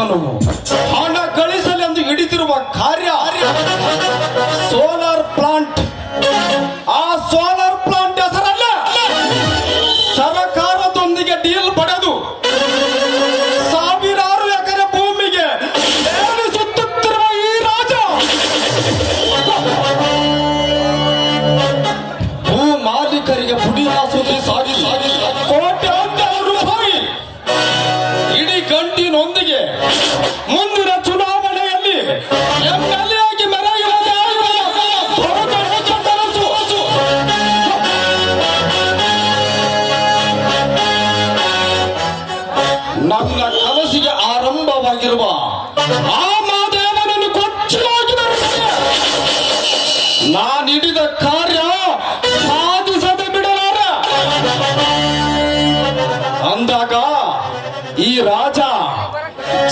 ಇವನು ಹಣ ಗಳಿಸಲೆಂದು ಹಿಡಿತಿರುವ ಕಾರ್ಯ. Solar plant. ಆ ಸೋಲಾರ್ ಮುಂದಿನ ಚುನಾವಣೆಯಲ್ಲಿ. ನನ್ನ ಕನಸಿಗೆ ಆರಂಭವಾಗಿರುವ ಆ ಮಾದೇವನನ್ನು ನಾನು ಹಿಡಿದ ಕಾರ್ಯ ಸಾಧಿಸದೆ ಬಿಡಲಾರ. ಅಂದಾಗ ಈ ರಾಜ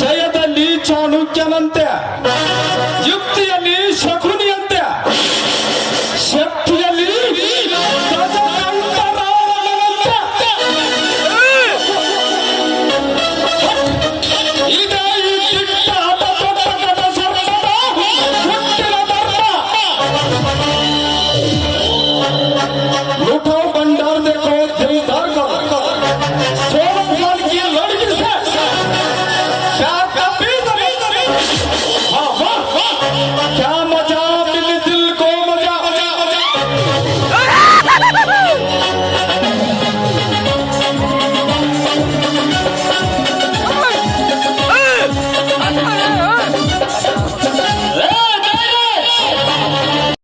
ಜಯದಲ್ಲಿ ಚಾಣುಕ್ಯನಂತೆ ಯುಕ್ತಿಯಲ್ಲಿ ಶಕುನಿಯಂತೆ ಶಕ್ತಿಯಲ್ಲಿ ಮುಖ ಬಂಡ